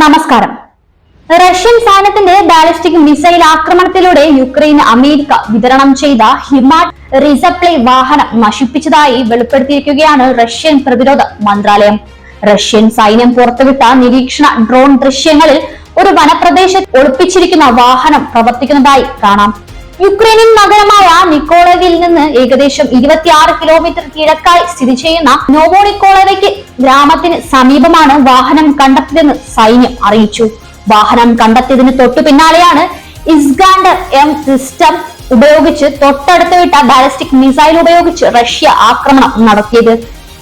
നമസ്കാരം. റഷ്യൻ സൈന്യത്തിന്റെ ballistic missile ആക്രമണത്തിലൂടെ യുക്രൈന് അമേരിക്ക വിതരണം ചെയ്ത ഹിമാറ്റ് റിസപ്ലൈ വാഹനം നശിപ്പിച്ചതായി വെളിപ്പെടുത്തിയിരിക്കുകയാണ് റഷ്യൻ പ്രതിരോധ മന്ത്രാലയം. റഷ്യൻ സൈന്യം പുറത്തുവിട്ട നിരീക്ഷണ ഡ്രോൺ ദൃശ്യങ്ങളിൽ ഒരു വനപ്രദേശത്ത് ഒളിപ്പിച്ചിരിക്കുന്ന വാഹനം പ്രവർത്തിക്കുന്നതായി കാണാം. യുക്രൈനിയൻ നഗരമായ നിക്കോളവിൽ നിന്ന് ഏകദേശം ഇരുപത്തിയാറ് കിലോമീറ്റർ കിഴക്കായി സ്ഥിതി ചെയ്യുന്ന നോവോ നിക്കോളവയ്ക്ക് ഗ്രാമത്തിന് സമീപമാണ് വാഹനം കണ്ടെത്തിയതെന്ന് സൈന്യം അറിയിച്ചു. വാഹനം കണ്ടെത്തിയതിന് തൊട്ടു പിന്നാലെയാണ് ഇസ്ഗാണ്ടർ എം സിസ്റ്റം ഉപയോഗിച്ച് തൊട്ടടുത്ത് വിട്ട ബാലിസ്റ്റിക് മിസൈൽ ഉപയോഗിച്ച് റഷ്യ ആക്രമണം നടത്തിയത്.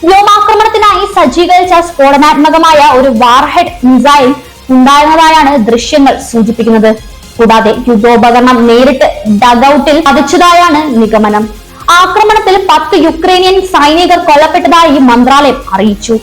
വ്യോമാക്രമണത്തിനായി സജ്ജീകരിച്ച സ്ഫോടനാത്മകമായ ഒരു വാർഹെഡ് മിസൈൽ ഉണ്ടായിരുന്നതായാണ് ദൃശ്യങ്ങൾ സൂചിപ്പിക്കുന്നത്. കൂടാതെ യുദ്ധോപകരണം നേരിട്ട് ഡഗൌട്ടിൽ പതിച്ചതായാണ് നിഗമനം. ആക്രമണത്തിൽ പത്ത് യുക്രൈനിയൻ സൈനികർ കൊല്ലപ്പെട്ടതായി മന്ത്രാലയം അറിയിച്ചു.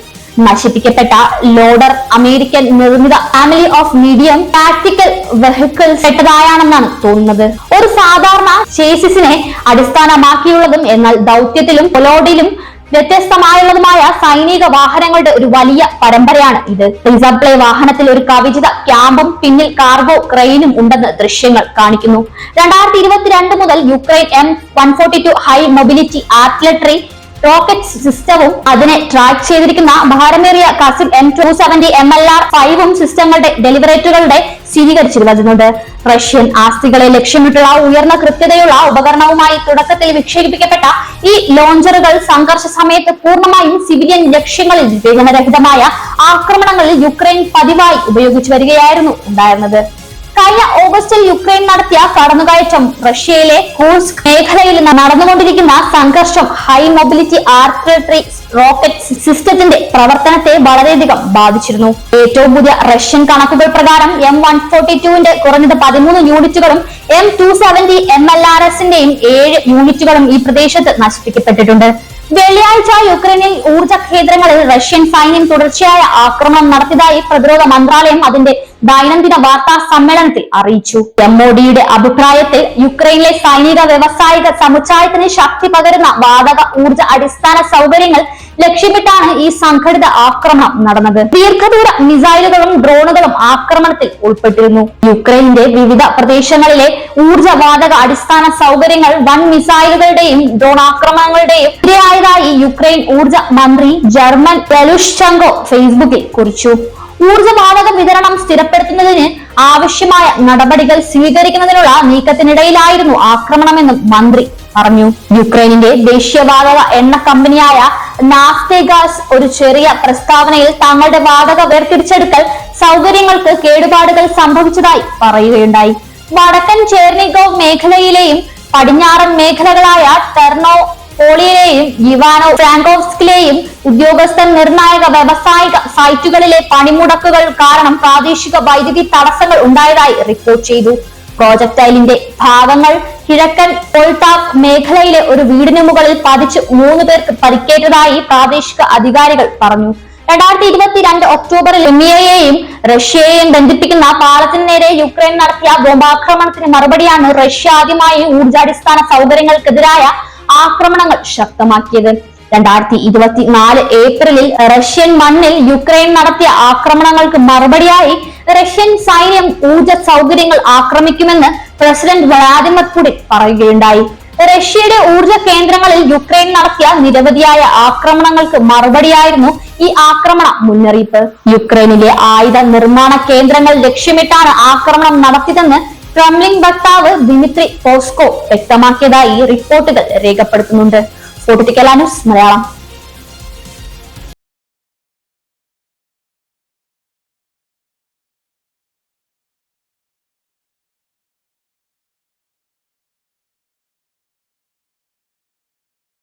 നശിപ്പിക്കപ്പെട്ട ലോഡർ അമേരിക്കൻ നിർമ്മിത family of medium tactical vehicles പെട്ടതായാണെന്നാണ് തോന്നുന്നത്. ഒരു സാധാരണ ചേസിസിനെ അടിസ്ഥാനമാക്കിയുള്ളതും എന്നാൽ ദൗത്യത്തിലും കൊലോഡിലും വ്യത്യസ്തമായുള്ളതുമായ സൈനിക വാഹനങ്ങളുടെ ഒരു വലിയ പരമ്പരയാണ് ഇത്. റിസപ്ലേ വാഹനത്തിൽ ഒരു കവിചിത ക്യാമ്പും പിന്നിൽ കാർഗോ ക്രെയിനും ഉണ്ടെന്ന് ദൃശ്യങ്ങൾ കാണിക്കുന്നു. രണ്ടായിരത്തി ഇരുപത്തിരണ്ട് മുതൽ Ukraine M one forty two high mobility artillery rocket സിസ്റ്റവും അതിനെ ട്രാക്ക് ചെയ്തിരിക്കുന്ന ഭാരമേറിയ Kasim M two seventy M L R ഫൈവും സിസ്റ്റങ്ങളുടെ ഡെലിവറേറ്ററുകളുടെ സ്ഥിരീകരിച്ചിരുന്നത് റഷ്യൻ ആസ്തികളെ ലക്ഷ്യമിട്ടുള്ള ഉയർന്ന കൃത്യതയുള്ള ഉപകരണവുമായി തുടക്കത്തിൽ വിക്ഷേപിക്കപ്പെട്ട ഈ ലോഞ്ചറുകൾ സംഘർഷ സമയത്ത് പൂർണമായും സിവിലിയൻ ലക്ഷ്യങ്ങളിൽ വിവേചനരഹിതമായ ആക്രമണങ്ങളിൽ യുക്രൈൻ പതിവായി ഉപയോഗിച്ചു വരികയായിരുന്നു ഉണ്ടായിരുന്നത്. കഴിഞ്ഞ ഓഗസ്റ്റിൽ യുക്രൈൻ നടത്തിയ കടന്നുകയറ്റം റഷ്യയിലെ കൂർസ്ക് മേഖലയിൽ നടന്നുകൊണ്ടിരിക്കുന്ന സംഘർഷം ഹൈ മൊബിലിറ്റി ആർട്ടിലറി റോക്കറ്റ് സിസ്റ്റത്തിന്റെ പ്രവർത്തനത്തെ വളരെയധികം ബാധിച്ചിരുന്നു. ഏറ്റവും പുതിയ റഷ്യൻ കണക്കുകൾ പ്രകാരം എം വൺ ഫോർട്ടി ടുവിന്റെ കുറഞ്ഞത് പതിമൂന്ന് യൂണിറ്റുകളും M two seventy M L R എസിന്റെയും ഏഴ് യൂണിറ്റുകളും ഈ പ്രദേശത്ത് നശിപ്പിക്കപ്പെട്ടിട്ടുണ്ട്. വെള്ളിയാഴ്ച യുക്രൈനിൽ ഊർജ കേന്ദ്രങ്ങളിൽ റഷ്യൻ സൈന്യം തുടർച്ചയായ ആക്രമണം നടത്തിയതായി പ്രതിരോധ മന്ത്രാലയം അതിന്റെ ദൈനംദിന വാർത്താ സമ്മേളനത്തിൽ അറിയിച്ചു. എംഒഡിയുടെ അഭിപ്രായത്തിൽ യുക്രൈനിലെ സൈനിക വ്യവസായിക സമുച്ചയത്തിന് ശക്തി പകരുന്ന വാതക ഊർജ അടിസ്ഥാന സൗകര്യങ്ങൾ ലക്ഷ്യമിട്ടാണ് ഈ സംഘടിത ആക്രമണം നടന്നത്. ദീർഘദൂര മിസൈലുകളും ഡ്രോണുകളും ആക്രമണത്തിൽ ഉൾപ്പെട്ടിരുന്നു. യുക്രൈന്റെ വിവിധ പ്രദേശങ്ങളിലെ ഊർജ വാതക അടിസ്ഥാന സൗകര്യങ്ങൾ വൻ മിസൈലുകളുടെയും ഡ്രോൺ ആക്രമണങ്ങളുടെയും യുക്രൈൻ ഊർജ മന്ത്രി ജർമ്മൻ പെലുഷങ്കോ ഫേസ്ബുക്കിൽ കുറിച്ചു. ഊർജവാതക വിതരണം സ്ഥിരപ്പെടുത്തുന്നതിന് ആവശ്യമായ നടപടികൾ സ്വീകരിക്കുന്നതിനുള്ള നീക്കത്തിനിടയിലായിരുന്നു ആക്രമണമെന്നും മന്ത്രി പറഞ്ഞു. യുക്രൈനിന്റെ ദേശീയവാതക എണ്ണ കമ്പനിയായ നാസ്തേഗാസ് ഒരു ചെറിയ പ്രസ്താവനയിൽ തങ്ങളുടെ വാതക വേർതിരിച്ചെടുക്കൽ സൗകര്യങ്ങൾക്ക് കേടുപാടുകൾ സംഭവിച്ചതായി പറയുകയുണ്ടായി. വടക്കൻ ചേർണിഗോവ് മേഖലയിലെയും പടിഞ്ഞാറൻ മേഖലകളായ ടെർണോ പോളിയിലെയും ഇവാനോ ഫ്രാങ്കോവ്സ്കിലെയും ഉദ്യോഗസ്ഥർ നിർണായക വ്യവസായിക സൈറ്റുകളിലെ പണിമുടക്കുകൾ കാരണം പ്രാദേശിക വൈദ്യുതി തടസ്സങ്ങൾ ഉണ്ടായതായി റിപ്പോർട്ട് ചെയ്തു. പ്രോജക്ടൈലിന്റെ ഭാഗങ്ങൾ കിഴക്കൻ പോൾട്ടാക് മേഖലയിലെ ഒരു വീടിന് മുകളിൽ പതിച്ച് മൂന്ന് പേർക്ക് പരിക്കേറ്റതായി പ്രാദേശിക അധികാരികൾ പറഞ്ഞു. രണ്ടായിരത്തി ഇരുപത്തിരണ്ട് ഒക്ടോബറിൽ ലിമിയയെയും റഷ്യയെയും ബന്ധിപ്പിക്കുന്ന പാലത്തിന് നേരെ യുക്രൈൻ നടത്തിയ ബോംബാക്രമണത്തിന് മറുപടിയാണ് റഷ്യ ആദ്യമായി ഊർജാടിസ്ഥാന സൗകര്യങ്ങൾക്കെതിരായ ആക്രമണങ്ങൾ ശക്തമാക്കിയത്. രണ്ടായിരത്തി ഇരുപത്തിനാല് ഏപ്രിലിൽ റഷ്യൻ മണ്ണിൽ യുക്രൈൻ നടത്തിയ ആക്രമണങ്ങൾക്ക് മറുപടിയായി റഷ്യൻ സൈന്യം ഊർജ സൗകര്യങ്ങൾ ആക്രമിക്കുമെന്ന് പ്രസിഡന്റ് വ്ളാദിമിർ പുടിൻ പറയുകയുണ്ടായി. റഷ്യയുടെ ഊർജ കേന്ദ്രങ്ങളിൽ യുക്രൈൻ നടത്തിയ നിരവധിയായ ആക്രമണങ്ങൾക്ക് മറുപടിയായിരുന്നു ഈ ആക്രമണ മുന്നറിയിപ്പ്. യുക്രൈനിലെ ആയുധ നിർമ്മാണ കേന്ദ്രങ്ങൾ ലക്ഷ്യമിട്ടാണ് ആക്രമണം നടത്തിയതെന്ന് ക്രെംലിൻ വക്താവ് ദിമിത്രി പോസ്കോ വ്യക്തമാക്കിയതായി റിപ്പോർട്ടുകൾ രേഖപ്പെടുത്തുന്നുണ്ട്. ഫോർട്ടിക്കലാ മലയാളം.